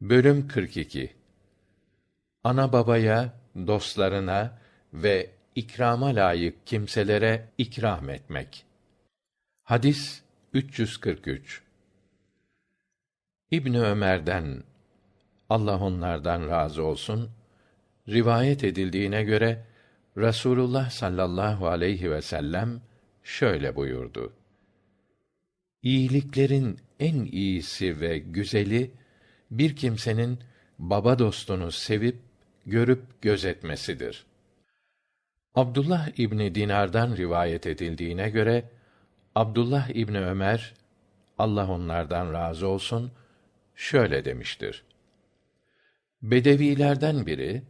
Bölüm 42 Ana babaya, dostlarına ve ikrama layık kimselere ikram etmek. Hadis 343 İbn Ömer'den Allah onlardan razı olsun rivayet edildiğine göre Rasulullah sallallahu aleyhi ve sellem şöyle buyurdu. İyiliklerin en iyisi ve güzeli bir kimsenin baba dostunu sevip görüp gözetmesidir. Abdullah İbni Dinar'dan rivayet edildiğine göre Abdullah İbni Ömer Allah onlardan razı olsun şöyle demiştir. Bedevilerden biri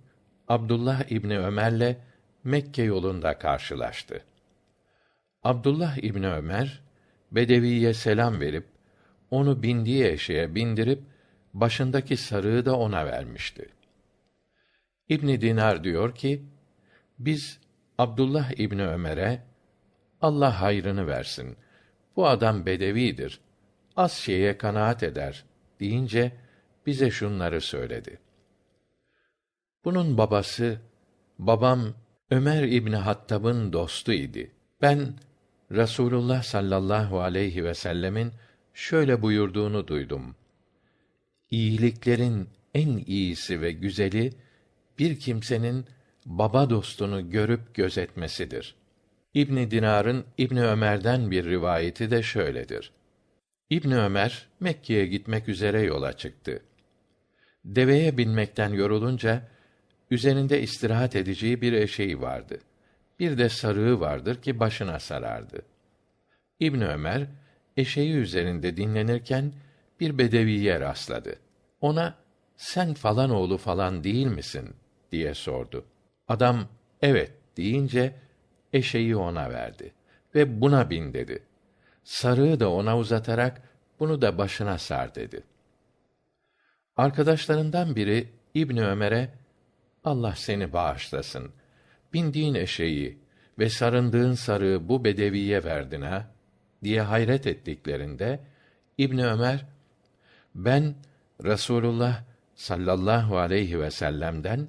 Abdullah İbni Ömer'le Mekke yolunda karşılaştı. Abdullah İbni Ömer Bedeviye selam verip onu bindiği eşeğe bindirip başındaki sarığı da ona vermişti. İbn Dinar diyor ki: Biz Abdullah İbni Ömer'e Allah hayrını versin. Bu adam bedevidir. Az şeye kanaat eder deyince bize şunları söyledi. Bunun babası babam Ömer İbni Hattab'ın dostu idi. Ben Rasulullah sallallahu aleyhi ve sellemin şöyle buyurduğunu duydum. İyiliklerin en iyisi ve güzeli bir kimsenin baba dostunu görüp gözetmesidir. İbn Dinar'ın İbn Ömer'den bir rivayeti de şöyledir. İbn Ömer Mekke'ye gitmek üzere yola çıktı. Deveye binmekten yorulunca üzerinde istirahat edeceği bir eşeği vardı. Bir de sarığı vardır ki başına sarardı. İbn Ömer eşeği üzerinde dinlenirken bir bedeviye rastladı. Ona sen falan oğlu falan değil misin diye sordu. Adam evet deyince eşeği ona verdi ve buna bin dedi. Sarığı da ona uzatarak bunu da başına sar dedi. Arkadaşlarından biri İbni Ömer'e Allah seni bağışlasın. Bindiğin eşeği ve sarındığın sarığı bu bedeviye verdin ha diye hayret ettiklerinde İbni Ömer ben Rasulullah sallallahu aleyhi ve sellem'den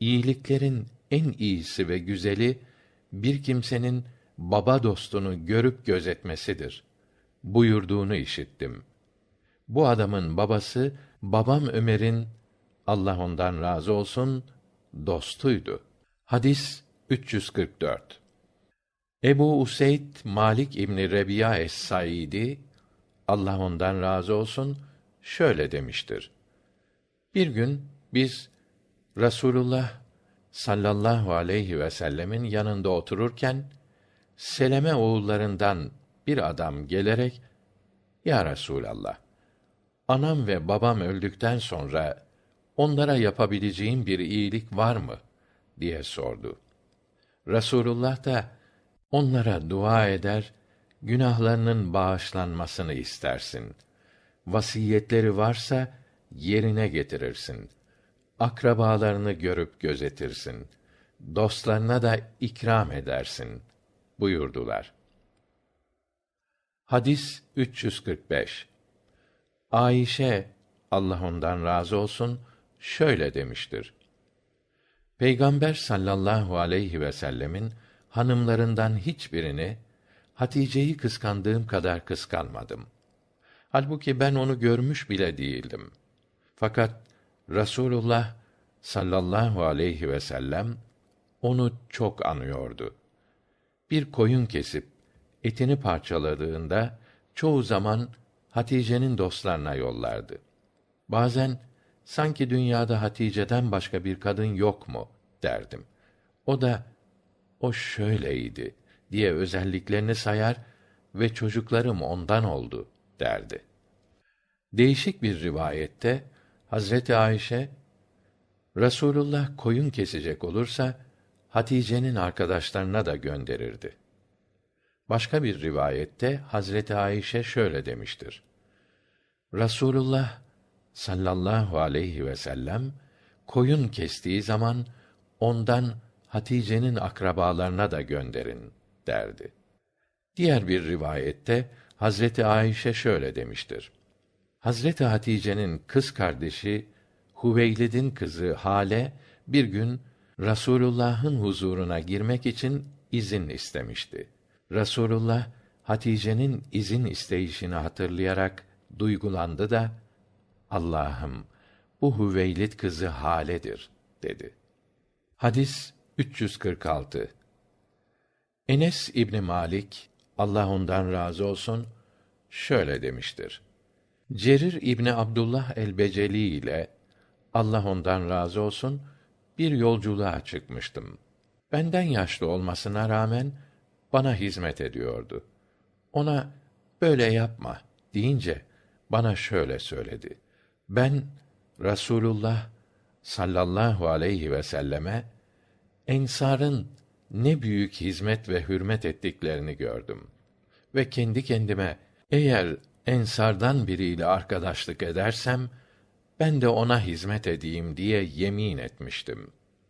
iyiliklerin en iyisi ve güzeli bir kimsenin baba dostunu görüp gözetmesidir buyurduğunu işittim. Bu adamın babası babam Ömer'in Allah ondan razı olsun dostuydu. Hadis 344. Ebu Useyd Malik İbni Rebiya es-Saidi Allah ondan razı olsun şöyle demiştir. Bir gün biz Rasulullah sallallahu aleyhi ve sellemin yanında otururken Seleme oğullarından bir adam gelerek Ya Resulallah anam ve babam öldükten sonra onlara yapabileceğim bir iyilik var mı diye sordu. Rasulullah da onlara dua eder, günahlarının bağışlanmasını istersin. Vasiyetleri varsa yerine getirirsin. Akrabalarını görüp gözetirsin. Dostlarına da ikram edersin buyurdular. Hadis 345. Ayşe Allah ondan razı olsun şöyle demiştir. Peygamber sallallahu aleyhi ve sellemin hanımlarından hiçbirini Hatice'yi kıskandığım kadar kıskanmadım. Halbuki ben onu görmüş bile değildim. Fakat Rasulullah sallallahu aleyhi ve sellem onu çok anıyordu. Bir koyun kesip etini parçaladığında çoğu zaman Hatice'nin dostlarına yollardı. Bazen sanki dünyada Hatice'den başka bir kadın yok mu derdim. O da o şöyleydi diye özelliklerini sayar ve çocuklarım ondan oldu derdi. Değişik bir rivayette Hazreti Ayşe Rasulullah koyun kesecek olursa Hatice'nin arkadaşlarına da gönderirdi. Başka bir rivayette Hazreti Ayşe şöyle demiştir. Rasulullah sallallahu aleyhi ve sellem koyun kestiği zaman ondan Hatice'nin akrabalarına da gönderin derdi. Diğer bir rivayette Hazreti Ayşe şöyle demiştir. Hazreti Hatice'nin kız kardeşi Huveylid'in kızı Hale bir gün Rasulullah'ın huzuruna girmek için izin istemişti. Rasulullah Hatice'nin izin isteyişini hatırlayarak duygulandı da Allah'ım bu Hüveylid kızı Hale'dir dedi. Hadis 346. Enes İbni Malik Allah ondan razı olsun şöyle demiştir. Cerir İbni Abdullah el-Beceli ile Allah ondan razı olsun bir yolculuğa çıkmıştım. Benden yaşlı olmasına rağmen bana hizmet ediyordu. Ona böyle yapma deyince bana şöyle söyledi. Ben Rasulullah sallallahu aleyhi ve selleme ensarın ne büyük hizmet ve hürmet ettiklerini gördüm ve kendi kendime eğer ensardan biriyle arkadaşlık edersem ben de ona hizmet edeyim diye yemin etmiştim.